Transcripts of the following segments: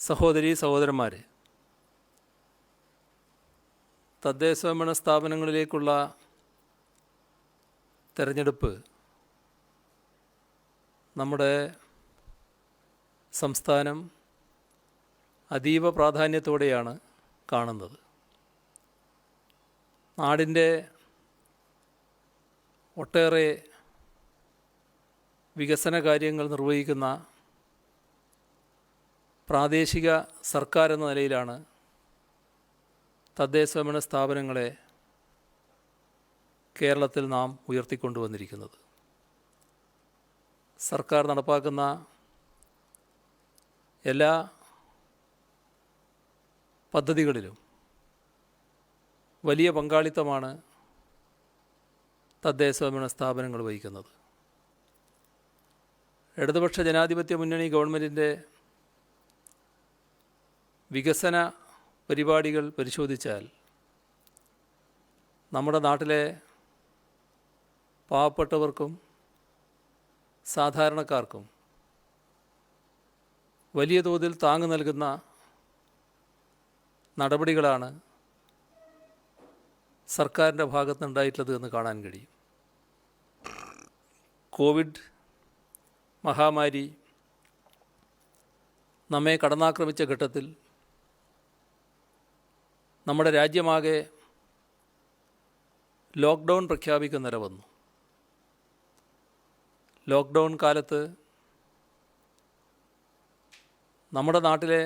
സഹോദരി സഹോദരന്മാരെ തദ്ദേശഭരണ സ്ഥാപനങ്ങളിലേക്കുള്ള തെരഞ്ഞെടുപ്പ് നമ്മുടെ സംസ്ഥാനം അതീവ പ്രാധാന്യത്തോടെയാണ് കാണുന്നത്. നാടിന്റെ ഒട്ടേറെ വികസന കാര്യങ്ങൾ നിർവഹിക്കുന്ന പ്രാദേശിക സർക്കാർ എന്ന നിലയിലാണ് തദ്ദേശ സ്വയംഭരണ സ്ഥാപനങ്ങളെ കേരളത്തിൽ നാം ഉയർത്തിക്കൊണ്ടുവന്നിരിക്കുന്നത്. സർക്കാർ നടപ്പാക്കുന്ന എല്ലാ പദ്ധതികളിലും വലിയ പങ്കാളിത്തമാണ് തദ്ദേശ സ്വയംഭരണ സ്ഥാപനങ്ങൾ വഹിക്കുന്നത്. ഇടതുപക്ഷ ജനാധിപത്യ മുന്നണി ഗവൺമെന്റിന്റെ വികസന പരിപാടികൾ പരിശോധിച്ചാൽ നമ്മുടെ നാട്ടിലെ പാവപ്പെട്ടവർക്കും സാധാരണക്കാർക്കും വലിയ തോതിൽ താങ്ങ് നൽകുന്ന നടപടികളാണ് സർക്കാരിന്റെ ഭാഗത്തുനിന്നുണ്ടായിട്ടുള്ളത് എന്ന് കാണാൻ കഴിയും. കോവിഡ് മഹാമാരി നമ്മെ കടന്നാക്രമിച്ച ഘട്ടത്തിൽ നമ്മുടെ രാജ്യമാകെ ലോക്ക്ഡൗൺ പ്രഖ്യാപിക്കുന്ന നില വന്നു. ലോക്ക്ഡൗൺ കാലത്ത് നമ്മുടെ നാട്ടിലെ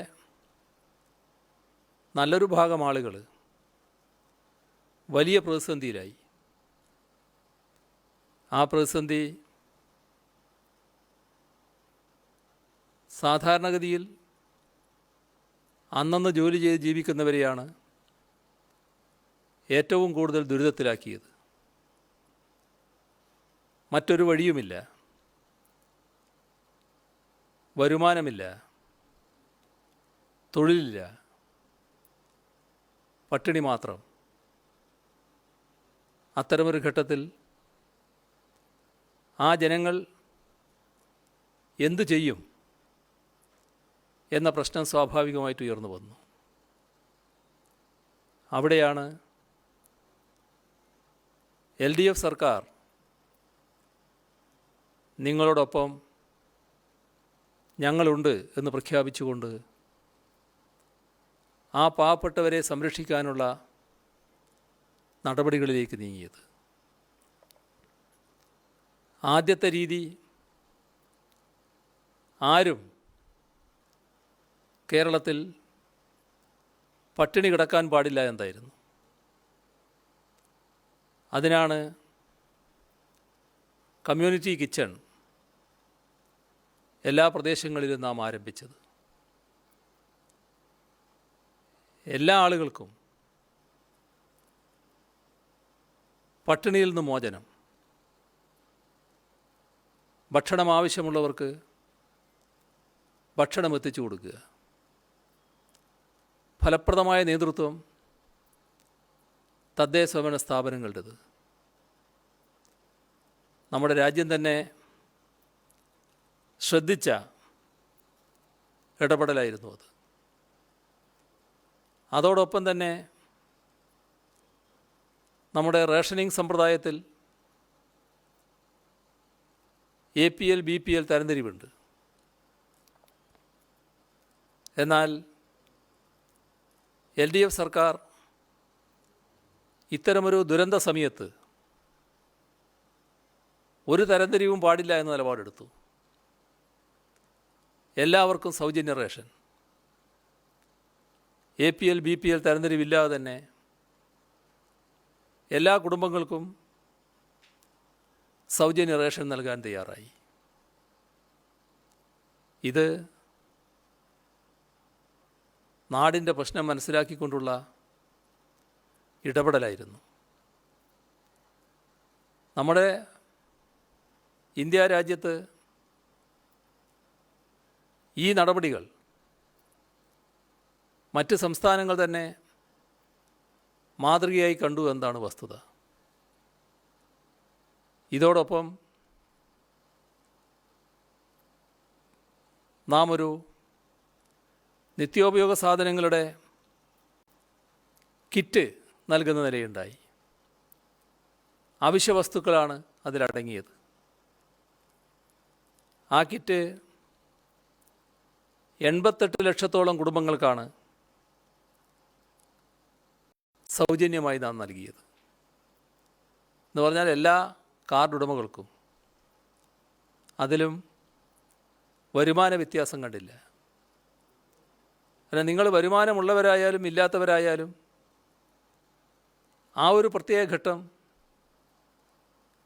നല്ലൊരു ഭാഗം ആളുകൾ വലിയ പ്രതിസന്ധിയിലായി. ആ പ്രതിസന്ധി സാധാരണഗതിയിൽ അന്നന്ന് ജോലി ചെയ്ത് ജീവിക്കുന്നവരെയാണ് ഏറ്റവും കൂടുതൽ ദുരിതത്തിലാക്കിയത്. മറ്റൊരു വഴിയുമില്ല. വരുമാനമില്ല. തൊഴിലില്ല. പട്ടിണി മാത്രം. അത്തരമൊരു ഘട്ടത്തിൽ ആ ജനങ്ങൾ എന്തു ചെയ്യും എന്ന പ്രശ്നം സ്വാഭാവികമായിട്ട് ഉയർന്നു വന്നു. അവിടെയാണ് എൽ ഡി എഫ് സർക്കാർ നിങ്ങളോടൊപ്പം ഞങ്ങളുണ്ട് എന്ന് പ്രഖ്യാപിച്ചുകൊണ്ട് ആ പാവപ്പെട്ടവരെ സംരക്ഷിക്കാനുള്ള നടപടികളിലേക്ക് നീങ്ങിയത്. ആദ്യത്തെ രീതി ആരും കേരളത്തിൽ പട്ടിണി കിടക്കാൻ പാടില്ല എന്തായിരുന്നു? അതിനാണ് കമ്മ്യൂണിറ്റി കിച്ചൺ എല്ലാ പ്രദേശങ്ങളിലും നാം ആരംഭിച്ചത്. എല്ലാ ആളുകൾക്കും പട്ടിണിയിൽ നിന്ന് മോചനം ഭക്ഷണം ആവശ്യമുള്ളവർക്ക് ഭക്ഷണം എത്തിച്ചു കൊടുക്കുക. ഫലപ്രദമായ നേതൃത്വം തദ്ദേശഭരണ സ്ഥാപനങ്ങളുടേത്. നമ്മുടെ രാജ്യം തന്നെ ശ്രദ്ധിച്ച ഇടപെടലായിരുന്നു അത്. അതോടൊപ്പം തന്നെ നമ്മുടെ റേഷനിങ് സമ്പ്രദായത്തിൽ A P L B P L തരംതിരിവുണ്ട്. എന്നാൽ എൽ ഡി എഫ് സർക്കാർ ഇത്തരമൊരു ദുരന്ത സമയത്ത് ഒരു തരംതിരിവും പാടില്ല എന്ന നിലപാടെടുത്തു. എല്ലാവർക്കും സൗജന്യ ration. A P L B P L തരംതിരിവില്ലാതെ തന്നെ എല്ലാ കുടുംബങ്ങൾക്കും സൗജന്യ റേഷൻ നൽകാൻ തയ്യാറായി. ഇത് നാടിന്റെ പ്രശ്നം മനസ്സിലാക്കിക്കൊണ്ടുള്ള ഇടപെടലായിരുന്നു. നമ്മുടെ ഇന്ത്യ രാജ്യത്ത് ഈ നടപടികൾ മറ്റ് സംസ്ഥാനങ്ങൾ തന്നെ മാതൃകയായി കണ്ടു എന്നതാണ് വസ്തുത. ഇതോടൊപ്പം നാം ഒരു നിത്യോപയോഗ സാധനങ്ങളുടെ കിറ്റ് നൽകുന്ന നിലയുണ്ടായി. അവശ്യ വസ്തുക്കളാണ് അതിലടങ്ങിയത്. ആ കിറ്റ് എൺപത്തെട്ട് ലക്ഷത്തോളം കുടുംബങ്ങൾക്കാണ് സൗജന്യമായി നാം നൽകിയത്. എന്ന് പറഞ്ഞാൽ എല്ലാ കാർഡ് ഉടമകൾക്കും അതിലും വരുമാന വ്യത്യാസം കണ്ടില്ല. അല്ല നിങ്ങൾ വരുമാനമുള്ളവരായാലും ഇല്ലാത്തവരായാലും ആ ഒരു പ്രത്യേക ഘട്ടം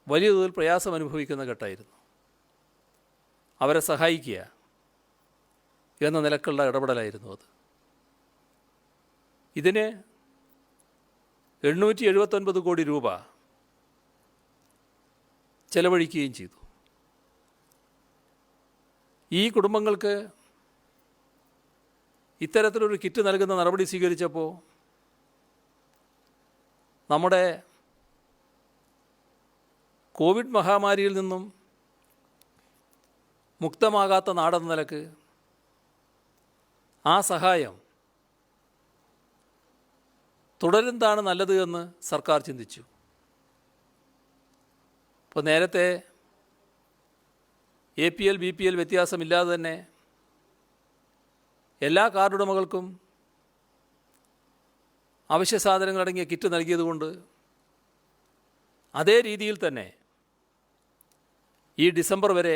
വലിയ തോതിൽ പ്രയാസം അനുഭവിക്കുന്ന ഘട്ടമായിരുന്നു. അവരെ സഹായിക്കുക എന്ന നിലക്കുള്ള ഇടപെടലായിരുന്നു അത്. ഇതിന് എണ്ണൂറ്റി എഴുപത്തൊൻപത് കോടി രൂപ ചെലവഴിക്കുകയും ചെയ്തു. ഈ കുടുംബങ്ങൾക്ക് ഇത്തരത്തിലൊരു കിറ്റ് നൽകുന്ന നടപടി സ്വീകരിച്ചപ്പോൾ നമ്മുടെ കോവിഡ് മഹാമാരിയിൽ നിന്നും മുക്തമാകാത്ത നാടെന്ന നിലയ്ക്ക് ആ സഹായം തുടരുന്നതാണ് നല്ലത് എന്ന് സർക്കാർ ചിന്തിച്ചു. ഇപ്പോൾ നേരത്തെ A P L B P L വ്യത്യാസമില്ലാതെ തന്നെ എല്ലാ കാർഡുടമകൾക്കും അവശ്യ സാധനങ്ങൾ അടങ്ങിയ കിറ്റ് നൽകിയതുകൊണ്ട് അതേ രീതിയിൽ തന്നെ ഈ ഡിസംബർ വരെ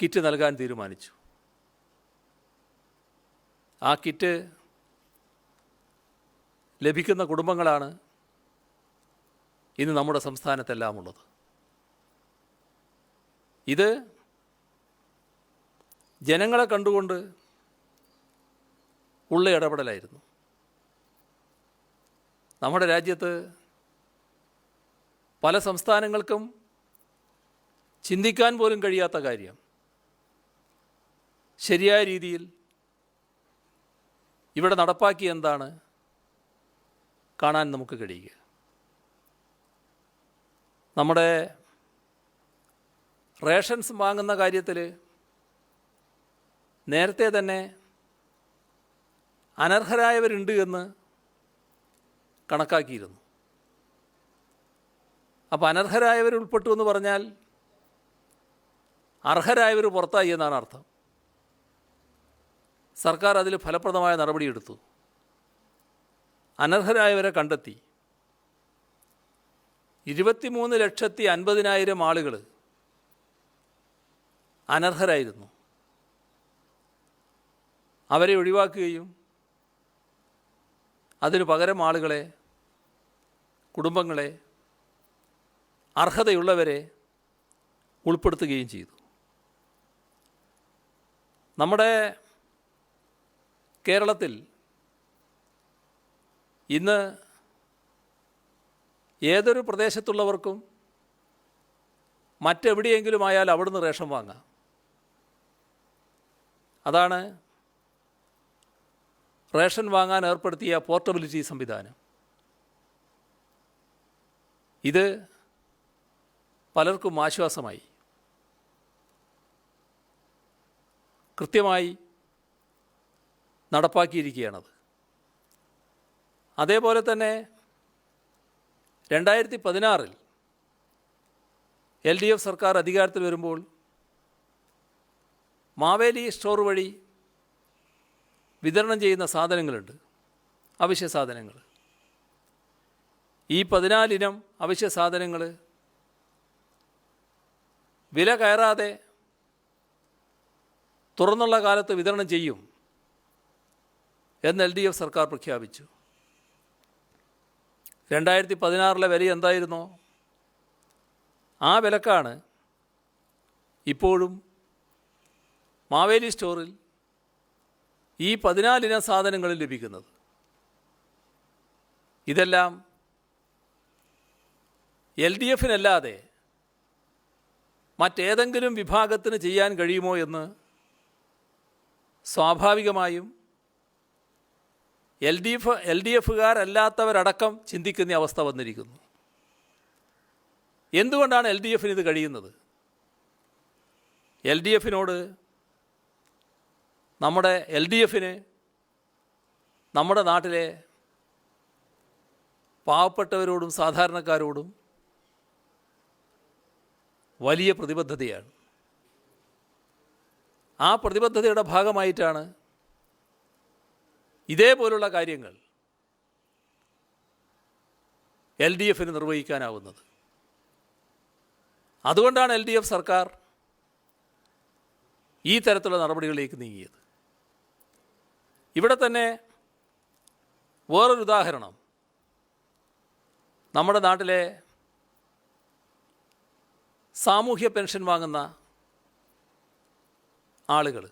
കിറ്റ് നൽകാൻ തീരുമാനിച്ചു. ആ കിറ്റ് ലഭിക്കുന്ന കുടുംബങ്ങളാണ് ഇന്ന് നമ്മുടെ സംസ്ഥാനത്തെല്ലാം ഉള്ളത്. ഇത് ജനങ്ങളെ കണ്ടുകൊണ്ട് ഉള്ള ഇടപെടലായിരുന്നു. നമ്മുടെ രാജ്യത്ത് പല സംസ്ഥാനങ്ങൾക്കും ചിന്തിക്കാൻ പോലും കഴിയാത്ത കാര്യം. ശരിയായ രീതിയിൽ ഇവിടെ നടപ്പാക്കി എന്താണ് കാണാൻ നമുക്ക് കഴിയുക. നമ്മുടെ റേഷൻസ് വാങ്ങുന്ന കാര്യത്തിൽ നേരത്തെ തന്നെ അനർഹരായവരുണ്ട് എന്ന് കണക്കാക്കിയിരുന്നു. അപ്പോൾ അനർഹരായവർ ഉൾപ്പെട്ടു എന്ന് പറഞ്ഞാൽ അർഹരായവർ പുറത്തായി എന്നാണ് അർത്ഥം. സർക്കാർ അതിൽ ഫലപ്രദമായ നടപടിയെടുത്തു അനർഹരായവരെ കണ്ടെത്തി. ഇരുപത്തിമൂന്ന് ലക്ഷത്തി അൻപതിനായിരം ആളുകൾ അനർഹരായിരുന്നു. അവരെ ഒഴിവാക്കുകയും അതിനു പകരം ആളുകളെ കുടുംബങ്ങളെ അർഹതയുള്ളവരെ ഉൾപ്പെടുത്തുകയും ചെയ്തു. നമ്മുടെ കേരളത്തിൽ ഇന്ന് ഏതൊരു പ്രദേശത്തുള്ളവർക്കും മറ്റെവിടെയെങ്കിലും ആയാൽ അവിടുന്ന് റേഷൻ വാങ്ങാം. അതാണ് റേഷൻ വാങ്ങാൻ ഏർപ്പെടുത്തിയ പോർട്ടബിലിറ്റി സംവിധാനം. ഇത് പലർക്കും ആശ്വാസമായി. കൃത്യമായി നടപ്പാക്കിയിരിക്കുകയാണത്. അതേപോലെ തന്നെ രണ്ടായിരത്തി പതിനാറിൽ എൽ ഡി എഫ് സർക്കാർ അധികാരത്തിൽ വരുമ്പോൾ മാവേലി സ്റ്റോർ വഴി വിതരണം ചെയ്യുന്ന സാധനങ്ങളുണ്ട്. അവശ്യ സാധനങ്ങൾ. ഈ പതിനാലിനം അവശ്യ സാധനങ്ങൾ വില കയറാതെ തുറന്നുള്ള കാലത്ത് വിതരണം ചെയ്യും എന്ന് എൽ ഡി എഫ് സർക്കാർ പ്രഖ്യാപിച്ചു. രണ്ടായിരത്തി പതിനാറിലെ വില എന്തായിരുന്നോ? ആ വിലക്കാണ് ഇപ്പോഴും മാവേലി സ്റ്റോറിൽ ഈ പതിനാലിന സാധനങ്ങൾ ലഭിക്കുന്നത്. ഇതെല്ലാം എൽ ഡി എഫിനല്ലാതെ മറ്റേതെങ്കിലും വിഭാഗത്തിന് ചെയ്യാൻ കഴിയുമോ എന്ന് സ്വാഭാവികമായും L D F L D എഫുകാരല്ലാത്തവരടക്കം ചിന്തിക്കുന്ന അവസ്ഥ വന്നിരിക്കുന്നു. എന്തുകൊണ്ടാണ് എൽ ഡി എഫിന് ഇത് കഴിയുന്നത്? എൽ ഡി എഫിനോട് നമ്മുടെ എൽ ഡി എഫിന് നമ്മുടെ നാട്ടിലെ പാവപ്പെട്ടവരോടും സാധാരണക്കാരോടും വലിയ പ്രതിബദ്ധതയാണ്. ആ പ്രതിബദ്ധതയുടെ ഭാഗമായിട്ടാണ് ഇതേപോലുള്ള കാര്യങ്ങൾ എൽ ഡി എഫിന് നിർവഹിക്കാനാവുന്നത്. അതുകൊണ്ടാണ് എൽ ഡി എഫ് സർക്കാർ ഈ തരത്തിലുള്ള നടപടികളിലേക്ക് നീങ്ങിയത്. ഇവിടെ തന്നെ വേറൊരു ഉദാഹരണം നമ്മുടെ നാട്ടിലെ സാമൂഹ്യ പെൻഷൻ വാങ്ങുന്ന ആളുകൾ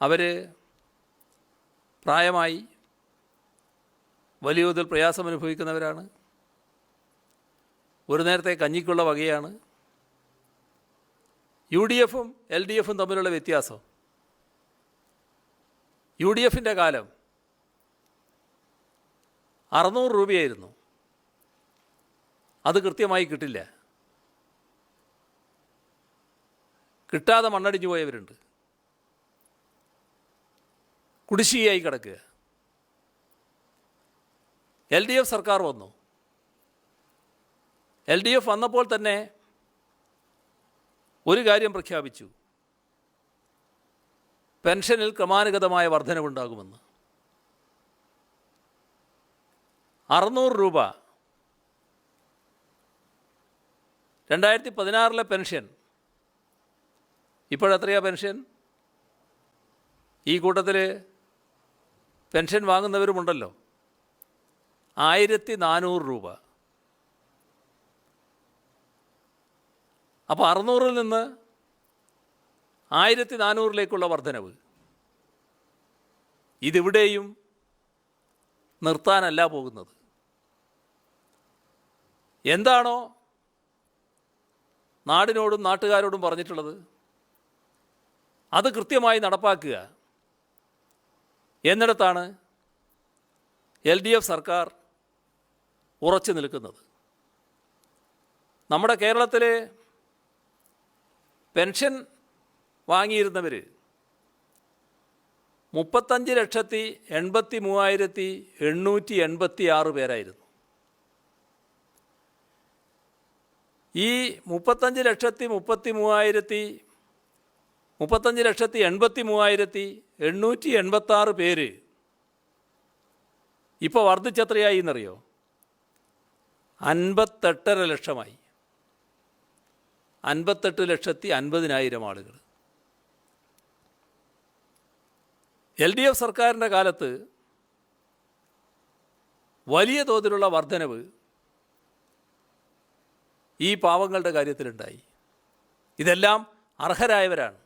അവർ പ്രായമായി വലിയ തോതിൽ പ്രയാസം അനുഭവിക്കുന്നവരാണ് ഒരു നേരത്തെ കഞ്ഞിക്കുള്ള വകയാണ്. യു ഡി എഫും എൽ ഡി എഫും തമ്മിലുള്ള വ്യത്യാസം. യു ഡി എഫിന്റെ കാലം അറുന്നൂറ് രൂപയായിരുന്നു. അത് കൃത്യമായി കിട്ടില്ല. കിട്ടാതെ മണ്ണടിഞ്ഞു പോയവരുണ്ട്. കുടിശ്ശികയായി കിടക്കുക. എൽ ഡി എഫ് സർക്കാർ വന്നു. എൽ ഡി എഫ് വന്നപ്പോൾ തന്നെ ഒരു കാര്യം പ്രഖ്യാപിച്ചു. പെൻഷനിൽ ക്രമാനുഗതമായ വർധനവുണ്ടാകുമെന്ന്. അറുന്നൂറ് രൂപ. രണ്ടായിരത്തി പതിനാറിലെ പെൻഷൻ. ഇപ്പോഴെത്രയാ പെൻഷൻ? ഈ കൂട്ടത്തിൽ പെൻഷൻ വാങ്ങുന്നവരുമുണ്ടല്ലോ. ആയിരത്തി നാനൂറ് രൂപ. അപ്പോൾ അറുന്നൂറിൽ നിന്ന് ആയിരത്തി നാനൂറിലേക്കുള്ള വർധനവ്. ഇതിവിടെയും നിർത്താനല്ല പോകുന്നത്. എന്താണോ നാടിനോടും നാട്ടുകാരോടും പറഞ്ഞിട്ടുള്ളത്. അത് കൃത്യമായി നടപ്പാക്കുക. എന്നിടത്താണ് എൽ ഡി എഫ് സർക്കാർ ഉറച്ചു നിൽക്കുന്നത്. നമ്മുടെ കേരളത്തിലെ പെൻഷൻ വാങ്ങിയിരുന്നവർ മുപ്പത്തഞ്ച് ലക്ഷത്തി എൺപത്തി മൂവായിരത്തി എണ്ണൂറ്റി എൺപത്തി ആറ് പേരായിരുന്നു. ഈ മുപ്പത്തഞ്ച് ലക്ഷത്തി മുപ്പത്തി മൂവായിരത്തി മുപ്പത്തഞ്ച് ലക്ഷത്തി എൺപത്തി മൂവായിരത്തി എണ്ണൂറ്റി എൺപത്താറ് പേര് ഇപ്പോൾ വർദ്ധിച്ചെത്രയായി എന്നറിയോ? അൻപത്തെട്ടര ലക്ഷമായി. അൻപത്തെട്ട് ലക്ഷത്തി അൻപതിനായിരം ആളുകൾ എൽ ഡി എഫ് സർക്കാരിന്റെ കാലത്ത് വലിയ തോതിലുള്ള വർധനവ് ഈ പാവങ്ങളുടെ കാര്യത്തിലുണ്ടായി. ഇതെല്ലാം അർഹരായവരാണ്.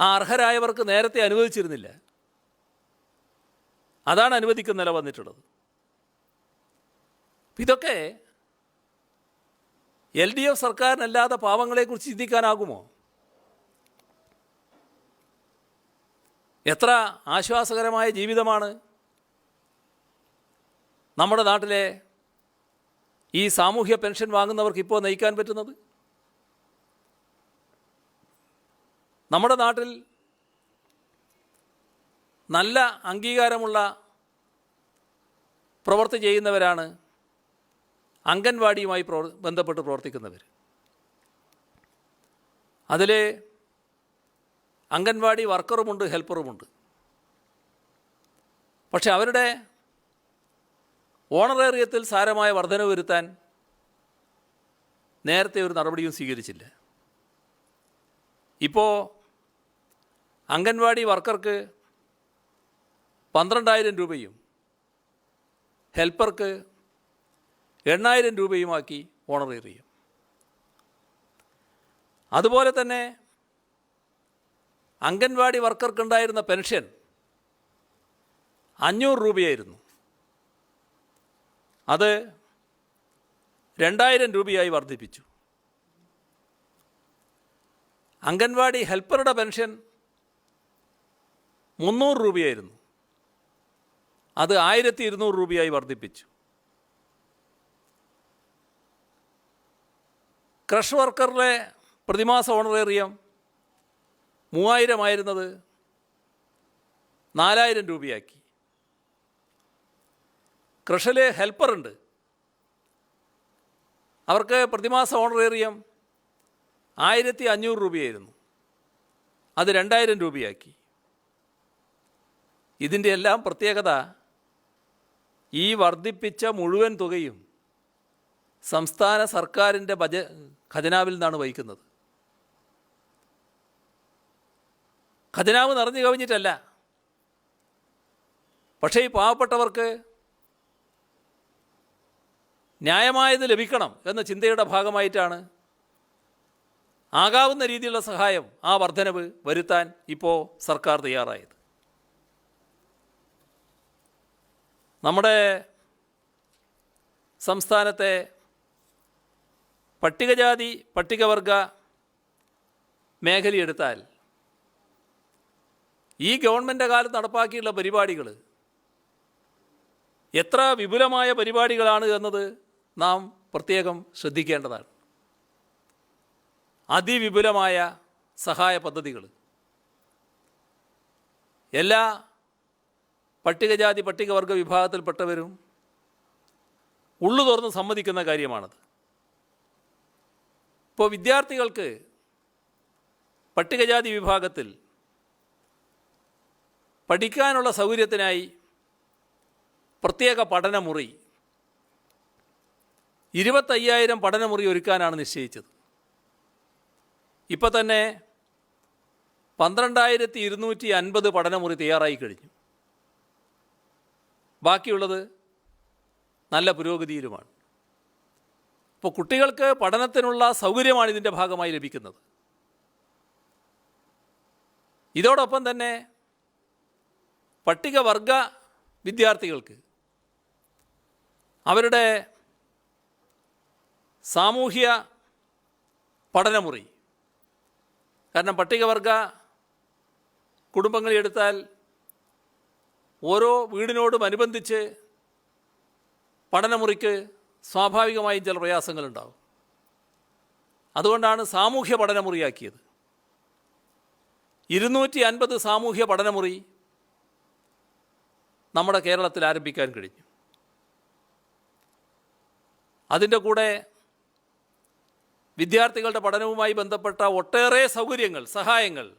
ആ അർഹരായവർക്ക് നേരത്തെ അനുവദിച്ചിരുന്നില്ല. അതാണ് അനുവദിക്കുന്ന നില വന്നിട്ടുള്ളത്. ഇതൊക്കെ എൽ ഡി എഫ് സർക്കാരിനല്ലാതെ പാവങ്ങളെക്കുറിച്ച് ചിന്തിക്കാനാകുമോ? എത്ര ആശ്വാസകരമായ ജീവിതമാണ് നമ്മുടെ നാട്ടിലെ ഈ സാമൂഹ്യ പെൻഷൻ വാങ്ങുന്നവർക്ക് ഇപ്പോൾ നയിക്കാൻ പറ്റുന്നത്? നമ്മുടെ നാട്ടിൽ നല്ല അംഗീകാരമുള്ള പ്രവൃത്തി ചെയ്യുന്നവരാണ് അംഗൻവാടിയുമായി പ്രവർ ബന്ധപ്പെട്ട് പ്രവർത്തിക്കുന്നവർ അതിൽ അംഗൻവാടി വർക്കറുമുണ്ട് ഹെൽപ്പറുമുണ്ട്. പക്ഷെ അവരുടെ ഓണറേറിയത്തിൽ സാരമായ വർധന വരുത്താൻ നേരത്തെ ഒരു നടപടിയും സ്വീകരിച്ചില്ല. ഇപ്പോൾ അംഗൻവാടി വർക്കർക്ക് പന്ത്രണ്ടായിരം രൂപയും ഹെൽപ്പർക്ക് എണ്ണായിരം രൂപയുമാക്കി ഓണറേറിയം. അതുപോലെ തന്നെ അംഗൻവാടി വർക്കർക്കുണ്ടായിരുന്ന പെൻഷൻ അഞ്ഞൂറ് രൂപയായിരുന്നു. അത് രണ്ടായിരം രൂപയായി വർദ്ധിപ്പിച്ചു. അംഗൻവാടി ഹെൽപ്പറുടെ പെൻഷൻ മുന്നൂറ് രൂപയായിരുന്നു. അത് ആയിരത്തി ഇരുന്നൂറ് രൂപയായി വർദ്ധിപ്പിച്ചു. ക്രഷ് വർക്കറിലെ പ്രതിമാസ ഓണറേറിയം മൂവായിരമായിരുന്നത് നാലായിരം രൂപയാക്കി. ക്രഷലെ ഹെൽപ്പറുണ്ട്. അവർക്ക് പ്രതിമാസ ഓണറേറിയം ആയിരത്തി അഞ്ഞൂറ് രൂപയായിരുന്നു. അത് രണ്ടായിരം രൂപയാക്കി. ഇതിന്റെ എല്ലാം പ്രത്യേകത ഈ വർദ്ധിപ്പിച്ച മുഴുവൻ തുകയും സംസ്ഥാന സർക്കാരിന്റെ ബജ ഖജനാവിൽ നിന്നാണ് വഹിക്കുന്നത്. ഖജനാവ് നിറഞ്ഞു കവിഞ്ഞിട്ടല്ല. പക്ഷേ ഈ പാവപ്പെട്ടവർക്ക് ന്യായമായത് ലഭിക്കണം എന്ന ചിന്തയുടെ ഭാഗമായിട്ടാണ് ആകാവുന്ന രീതിയിലുള്ള സഹായം ആ വർധനവ് വരുത്താൻ ഇപ്പോൾ സർക്കാർ തയ്യാറായത്. നമ്മുടെ സംസ്ഥാനത്തെ പട്ടികജാതി പട്ടികവർഗ മേഖലയെടുത്താൽ ഈ ഗവൺമെന്റ് കാലത്ത് നടപ്പാക്കിയുള്ള പരിപാടികൾ എത്ര വിപുലമായ പരിപാടികളാണ് എന്നത് നാം പ്രത്യേകം ശ്രദ്ധിക്കേണ്ടതാണ്. അതിവിപുലമായ സഹായ പദ്ധതികൾ എല്ലാ പട്ടികജാതി പട്ടികവർഗ വിഭാഗത്തിൽപ്പെട്ടവരും ഉള്ളു തുറന്ന് സമ്മതിക്കുന്ന കാര്യമാണത്. ഇപ്പോൾ വിദ്യാർത്ഥികൾക്ക് പട്ടികജാതി വിഭാഗത്തിൽ പഠിക്കാനുള്ള സൗകര്യത്തിനായി പ്രത്യേക പഠനമുറി. ഇരുപത്തയ്യായിരം പഠനമുറി ഒരുക്കാനാണ് നിശ്ചയിച്ചത്. ഇപ്പോൾ തന്നെ പന്ത്രണ്ടായിരത്തി ഇരുന്നൂറ്റി അൻപത് പഠനമുറി തയ്യാറായി കഴിഞ്ഞു. ബാക്കിയുള്ളത് നല്ല പുരോഗതിയിലുമാണ്. ഇപ്പോൾ കുട്ടികൾക്ക് പഠനത്തിനുള്ള സൗകര്യമാണ് ഇതിന്റെ ഭാഗമായി ലഭിക്കുന്നത്. ഇതോടൊപ്പം തന്നെ പട്ടികവർഗ വിദ്യാർത്ഥികൾക്ക് അവരുടെ സാമൂഹ്യ പഠനമുറി കാരണം പട്ടികവർഗ കുടുംബങ്ങളെ എടുത്താൽ ഓരോ വീടിനോടും അനുബന്ധിച്ച് പഠനമുറിക്ക് സ്വാഭാവികമായും ചില പ്രയാസങ്ങളുണ്ടാവും. അതുകൊണ്ടാണ് സാമൂഹ്യ പഠനമുറിയാക്കിയത്. ഇരുന്നൂറ്റി അൻപത് സാമൂഹ്യ പഠനമുറി നമ്മുടെ കേരളത്തിൽ ആരംഭിക്കാൻ കഴിഞ്ഞു. അതിന്റെ കൂടെ വിദ്യാർത്ഥികളുടെ പഠനവുമായി ബന്ധപ്പെട്ട ഒട്ടേറെ സൗകര്യങ്ങൾ സഹായങ്ങൾ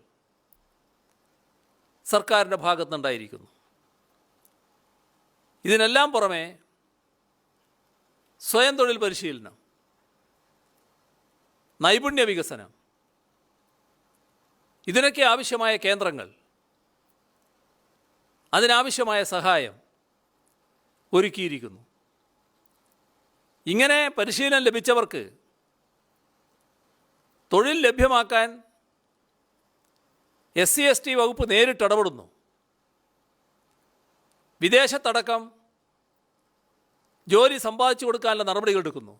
സർക്കാരിന്റെ ഭാഗത്തുനിന്നുണ്ടായിരിക്കുന്നു. ഇതിനെല്ലാം പുറമെ സ്വയം തൊഴിൽ പരിശീലനം നൈപുണ്യ വികസനം ഇതിനൊക്കെ ആവശ്യമായ കേന്ദ്രങ്ങൾ അതിനാവശ്യമായ സഹായം ഒരുക്കിയിരിക്കുന്നു. ഇങ്ങനെ പരിശീലനം ലഭിച്ചവർക്ക് തൊഴിൽ ലഭ്യമാക്കാൻ എസ് സി എസ് ടി വകുപ്പ് നേരിട്ട് ഇടപെടുന്നു. വിദേശത്തടക്കം ജോലി സമ്പാദിച്ചു കൊടുക്കാനുള്ള നടപടികൾ എടുക്കുന്നു.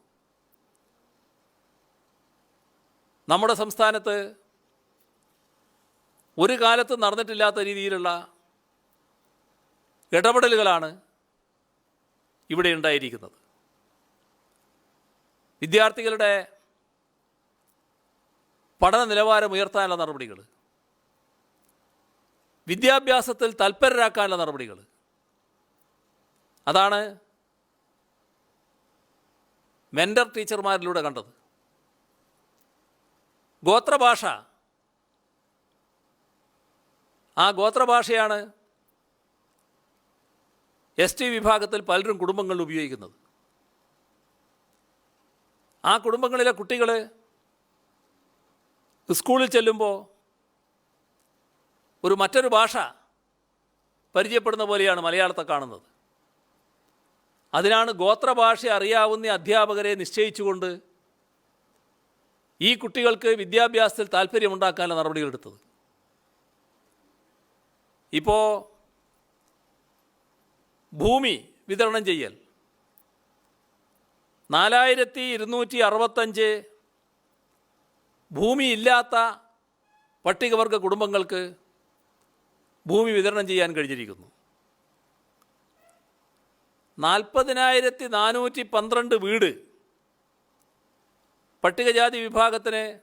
നമ്മുടെ സംസ്ഥാനത്ത് ഒരു കാലത്ത് നടന്നിട്ടില്ലാത്ത രീതിയിലുള്ള ഇടപെടലുകളാണ് ഇവിടെ ഉണ്ടായിരിക്കുന്നത്. വിദ്യാർത്ഥികളുടെ പഠന നിലവാരം ഉയർത്താനുള്ള നടപടികൾ വിദ്യാഭ്യാസത്തിൽ തൽപരരാക്കാനുള്ള നടപടികൾ അതാണ് മെന്റർ ടീച്ചർമാരിലൂടെ കണ്ടത്. ഗോത്രഭാഷ. ആ ഗോത്രഭാഷയാണ് എസ് ടി വിഭാഗത്തിൽ പലരും കുടുംബങ്ങളിൽ ഉപയോഗിക്കുന്നത്. ആ കുടുംബങ്ങളിലെ കുട്ടികൾ സ്കൂളിൽ ചെല്ലുമ്പോൾ ഒരു മറ്റൊരു ഭാഷ പരിചയപ്പെടുന്ന പോലെയാണ് മലയാളത്തെ കാണുന്നത്. അതിനാണ് ഗോത്രഭാഷ അറിയാവുന്ന അധ്യാപകരെ നിശ്ചയിച്ചുകൊണ്ട് ഈ കുട്ടികൾക്ക് വിദ്യാഭ്യാസത്തിൽ താല്പര്യമുണ്ടാക്കാനുള്ള നടപടികളെടുത്തത് ഇപ്പോൾ ഭൂമി വിതരണം ചെയ്യൽ. നാലായിരത്തി ഇരുന്നൂറ്റി അറുപത്തഞ്ച് ഭൂമിയില്ലാത്ത പട്ടികവർഗ കുടുംബങ്ങൾക്ക് ഭൂമി വിതരണം ചെയ്യാൻ കഴിഞ്ഞിരിക്കുന്നു. നാൽപ്പതിനായിരത്തി നാനൂറ്റി പന്ത്രണ്ട് വീട് പട്ടികജാതി വിഭാഗത്തിന്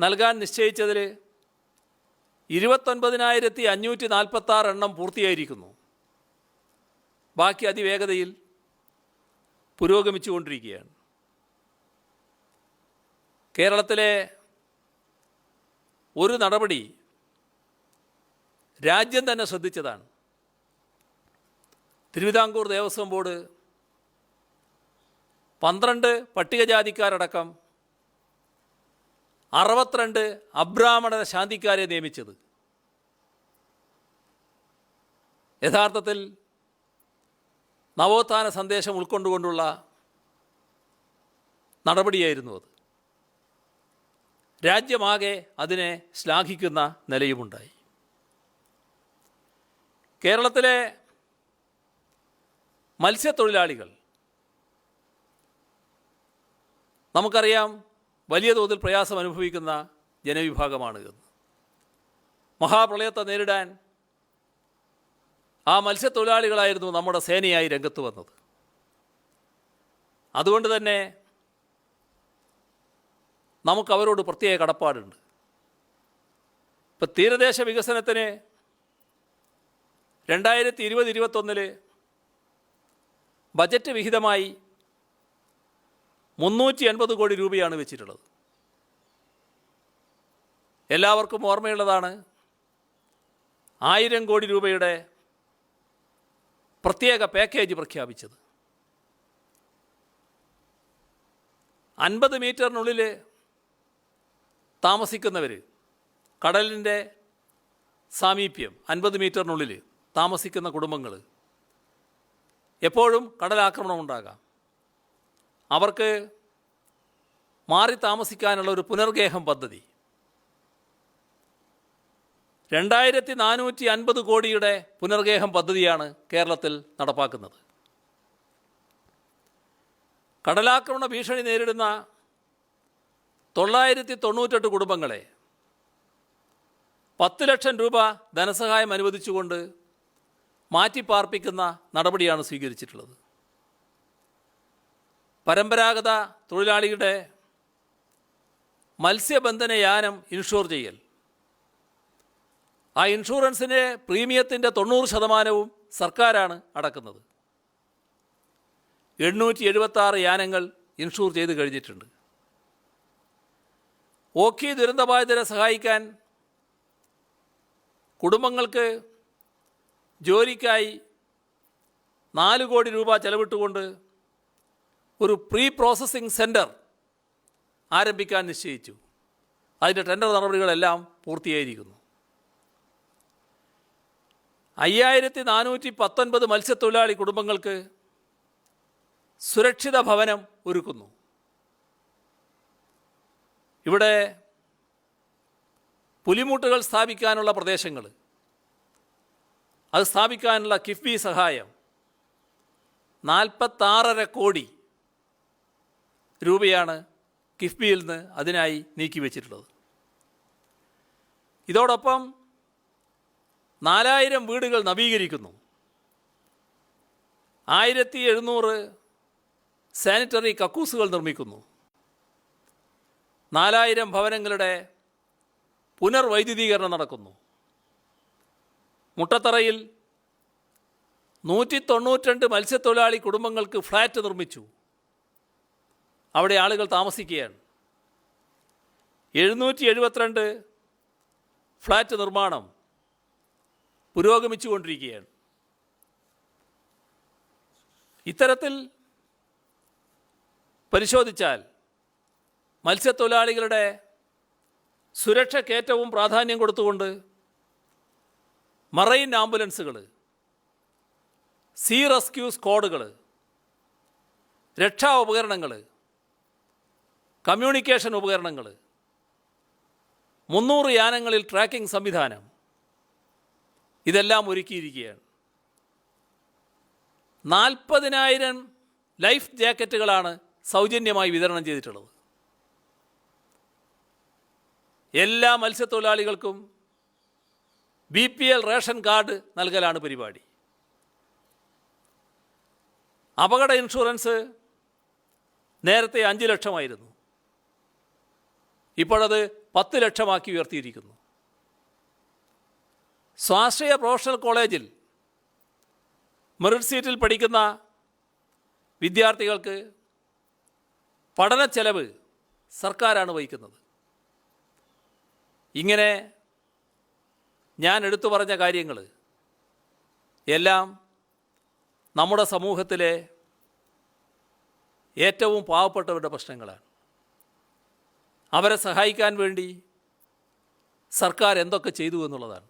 നൽകാൻ നിശ്ചയിച്ചതിൽ ഇരുപത്തൊൻപതിനായിരത്തി അഞ്ഞൂറ്റി നാൽപ്പത്താറ് എണ്ണം പൂർത്തിയായിരിക്കുന്നു. ബാക്കി അതിവേഗതയിൽ പുരോഗമിച്ചുകൊണ്ടിരിക്കുകയാണ്. കേരളത്തിലെ ഒരു നടപടി രാജ്യം തന്നെ ശ്രദ്ധിച്ചതാണ്. തിരുവിതാംകൂർ ദേവസ്വം ബോർഡ് പന്ത്രണ്ട് പട്ടികജാതിക്കാരടക്കം അറുപത്തിരണ്ട് അബ്രാഹ്മണ ശാന്തിക്കാരെ നിയമിച്ചത്. യഥാർത്ഥത്തിൽ നവോത്ഥാന സന്ദേശം ഉൾക്കൊണ്ടുകൊണ്ടുള്ള നടപടിയായിരുന്നു അത്. രാജ്യമാകെ അതിനെ ശ്ലാഘിക്കുന്ന നിലയുമുണ്ടായി. കേരളത്തിലെ മത്സ്യത്തൊഴിലാളികൾ നമുക്കറിയാം വലിയ തോതിൽ പ്രയാസം അനുഭവിക്കുന്ന ജനവിഭാഗമാണ് എന്ന് മഹാപ്രളയത്തെ നേരിടാൻ ആ മത്സ്യത്തൊഴിലാളികളായിരുന്നു നമ്മുടെ സേനയായി രംഗത്ത് വന്നത്. അതുകൊണ്ട് തന്നെ നമുക്ക് അവരോട് പ്രത്യേക കടപ്പാടുണ്ട്. ഇപ്പം തീരദേശ വികസനത്തിന് രണ്ടായിരത്തി ഇരുപത് ഇരുപത്തൊന്നിൽ ബജറ്റ് വിഹിതമായി മുന്നൂറ്റി എൺപത് കോടി രൂപയാണ് വെച്ചിട്ടുള്ളത്. എല്ലാവർക്കും ഓർമ്മയുള്ളതാണ് ആയിരം കോടി രൂപയുടെ പ്രത്യേക പാക്കേജ് പ്രഖ്യാപിച്ചത്. അൻപത് മീറ്ററിനുള്ളിൽ താമസിക്കുന്നവർ കടലിന്റെ സാമീപ്യം അൻപത് മീറ്ററിനുള്ളിൽ താമസിക്കുന്ന കുടുംബങ്ങൾ എപ്പോഴും കടലാക്രമണം ഉണ്ടാകാം. അവർക്ക് മാറി താമസിക്കാനുള്ള ഒരു പുനർഗേഹം പദ്ധതി. രണ്ടായിരത്തി നാനൂറ്റി അൻപത് കോടിയുടെ പുനർഗേഹം പദ്ധതിയാണ് കേരളത്തിൽ നടപ്പാക്കുന്നത്. കടലാക്രമണ ഭീഷണി നേരിടുന്ന തൊള്ളായിരത്തി തൊണ്ണൂറ്റെട്ട് കുടുംബങ്ങളെ പത്ത് ലക്ഷം രൂപ ധനസഹായം അനുവദിച്ചുകൊണ്ട് മാറ്റിപ്പാർപ്പിക്കുന്ന നടപടിയാണ് സ്വീകരിച്ചിട്ടുള്ളത്. പരമ്പരാഗത തൊഴിലാളിയുടെ മത്സ്യബന്ധന യാനം ഇൻഷുർ ചെയ്യൽ ആ ഇൻഷുറൻസിന്റെ പ്രീമിയത്തിന്റെ തൊണ്ണൂറ് ശതമാനവും സർക്കാരാണ് അടക്കുന്നത്. എണ്ണൂറ്റി എഴുപത്താറ് യാനങ്ങൾ ഇൻഷൂർ ചെയ്ത് കഴിഞ്ഞിട്ടുണ്ട്. ഓഖി ദുരന്തബാധിതരെ സഹായിക്കാൻ കുടുംബങ്ങൾക്ക് ജോലിക്കായി നാല് കോടി രൂപ ചെലവിട്ടുകൊണ്ട് ഒരു പ്രീ പ്രോസസ്സിംഗ് സെന്റർ ആരംഭിക്കാൻ നിശ്ചയിച്ചു. അതിന്റെ ടെൻഡർ നടപടികളെല്ലാം പൂർത്തിയായിരിക്കുന്നു. അയ്യായിരത്തി നാനൂറ്റി പത്തൊൻപത് മത്സ്യത്തൊഴിലാളി കുടുംബങ്ങൾക്ക് സുരക്ഷിത ഭവനം ഒരുക്കുന്നു. ഇവിടെ പുലിമുട്ടുകൾ സ്ഥാപിക്കാനുള്ള പ്രദേശങ്ങൾ അത് സ്ഥാപിക്കാനുള്ള കിഫ്ബി സഹായം നാൽപ്പത്താറര കോടി രൂപയാണ് കിഫ്ബിയിൽ നിന്ന് അതിനായി നീക്കിവെച്ചിട്ടുള്ളത്. ഇതോടൊപ്പം നാലായിരം വീടുകൾ നവീകരിക്കുന്നു. ആയിരത്തി എഴുന്നൂറ് സാനിറ്ററി കക്കൂസുകൾ നിർമ്മിക്കുന്നു. നാലായിരം ഭവനങ്ങളുടെ പുനർവൈദ്യുതീകരണം നടക്കുന്നു. മുട്ടത്തറയിൽ നൂറ്റി തൊണ്ണൂറ്റിരണ്ട് മത്സ്യത്തൊഴിലാളി കുടുംബങ്ങൾക്ക് ഫ്ലാറ്റ് നിർമ്മിച്ചു. അവിടെ ആളുകൾ താമസിക്കുകയാണ്. എഴുന്നൂറ്റി എഴുപത്തിരണ്ട് ഫ്ലാറ്റ് നിർമ്മാണം. പുരോഗമിച്ചുകൊണ്ടിരിക്കുകയാണ്. ഇത്തരത്തിൽ പരിശോധിച്ചാൽ മത്സ്യത്തൊഴിലാളികളുടെ സുരക്ഷയ്ക്ക് ഏറ്റവും പ്രാധാന്യം കൊടുത്തുകൊണ്ട് മറൈൻ ആംബുലൻസുകൾ സീ റെസ്ക്യൂ സ്ക്വാഡുകൾ രക്ഷാ ഉപകരണങ്ങൾ കമ്മ്യൂണിക്കേഷൻ ഉപകരണങ്ങൾ മുന്നൂറ് യാനങ്ങളിൽ ട്രാക്കിംഗ് സംവിധാനം ഇതെല്ലാം ഒരുക്കിയിരിക്കുകയാണ്. നാൽപ്പതിനായിരം ലൈഫ് ജാക്കറ്റുകളാണ് സൗജന്യമായി വിതരണം ചെയ്തിട്ടുള്ളത്. എല്ലാ മത്സ്യത്തൊഴിലാളികൾക്കും B P L ration card നൽകലാണ് പരിപാടി. അപകട ഇൻഷുറൻസ് നേരത്തെ അഞ്ച് ലക്ഷമായിരുന്നു. ഇപ്പോഴത് പത്ത് ലക്ഷമാക്കി ഉയർത്തിയിരിക്കുന്നു. സ്വാശ്രയ പ്രൊഫഷണൽ കോളേജിൽ മെറിറ്റ് സീറ്റിൽ പഠിക്കുന്ന വിദ്യാർത്ഥികൾക്ക് പഠന ചെലവ് സർക്കാരാണ് വഹിക്കുന്നത്. ഇങ്ങനെ ഞാൻ എടുത്തു പറഞ്ഞ കാര്യങ്ങൾ എല്ലാം നമ്മുടെ സമൂഹത്തിലെ ഏറ്റവും പാവപ്പെട്ടവരുടെ പ്രശ്നങ്ങളാണ്. അവരെ സഹായിക്കാൻ വേണ്ടി സർക്കാർ എന്തൊക്കെ ചെയ്തു എന്നുള്ളതാണ്.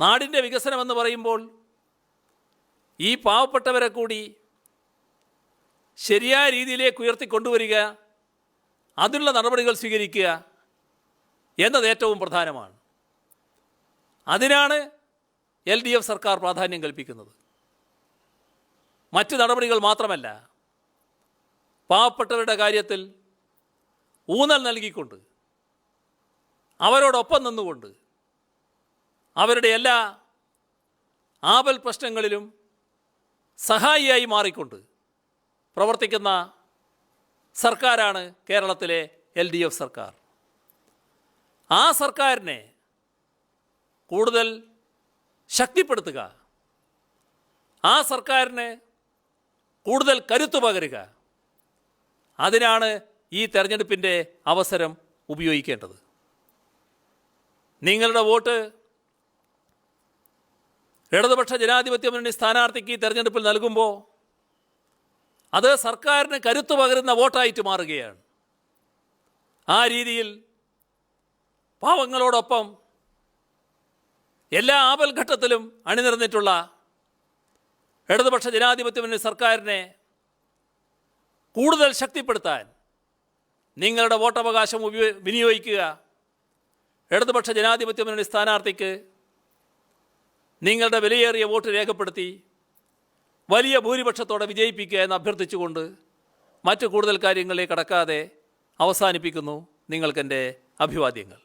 നാടിന്റെ വികസനം എന്ന് പറയുമ്പോൾ ഈ പാവപ്പെട്ടവരെ കൂടി ശരിയായ രീതിയിലേക്ക് ഉയർത്തിക്കൊണ്ടുവരിക അതിനുള്ള നടപടികൾ സ്വീകരിക്കുക എന്നത് ഏറ്റവും പ്രധാനമാണ്. അതിനാണ് എൽ ഡി എഫ് സർക്കാർ പ്രാധാന്യം കൽപ്പിക്കുന്നത്. മറ്റ് നടപടികൾ മാത്രമല്ല പാവപ്പെട്ടവരുടെ കാര്യത്തിൽ ഊന്നൽ നൽകിക്കൊണ്ട് അവരോടൊപ്പം നിന്നുകൊണ്ട് അവരുടെ എല്ലാ ആപൽ പ്രശ്നങ്ങളിലും സഹായിയായി മാറിക്കൊണ്ട് പ്രവർത്തിക്കുന്ന സർക്കാരാണ് കേരളത്തിലെ എൽ ഡി എഫ് സർക്കാർ. ആ സർക്കാരിനെ കൂടുതൽ ശക്തിപ്പെടുത്തുക ആ സർക്കാരിന് കൂടുതൽ കരുത്തു പകരുക അതിനാണ് ഈ തെരഞ്ഞെടുപ്പിന്റെ അവസരം ഉപയോഗിക്കേണ്ടത്. നിങ്ങളുടെ വോട്ട് ഇടതുപക്ഷ ജനാധിപത്യ മുന്നണി സ്ഥാനാർത്ഥിക്ക് ഈ തെരഞ്ഞെടുപ്പിൽ നൽകുമ്പോൾ അത് സർക്കാരിന് കരുത്തു പകരുന്ന വോട്ടായിട്ട് മാറുകയാണ്. ആ രീതിയിൽ പാവങ്ങളോടൊപ്പം എല്ലാ ആപൽഘട്ടത്തിലും അണിനിരന്നിട്ടുള്ള ഇടതുപക്ഷ ജനാധിപത്യ മുന്നണി സർക്കാരിനെ കൂടുതൽ ശക്തിപ്പെടുത്താൻ നിങ്ങളുടെ വോട്ടവകാശം ഉപയോ വിനിയോഗിക്കുക. ഇടതുപക്ഷ ജനാധിപത്യ മുന്നണി സ്ഥാനാർത്ഥിക്ക് നിങ്ങളുടെ വിലയേറിയ വോട്ട് രേഖപ്പെടുത്തി വലിയ ഭൂരിപക്ഷത്തോടെ വിജയിപ്പിക്കുക എന്ന് അഭ്യർത്ഥിച്ചുകൊണ്ട് മറ്റു കൂടുതൽ കാര്യങ്ങളിലേക്ക് കടക്കാതെ അവസാനിപ്പിക്കുന്നു നിങ്ങൾക്കെന്റെ അഭിവാദ്യങ്ങൾ.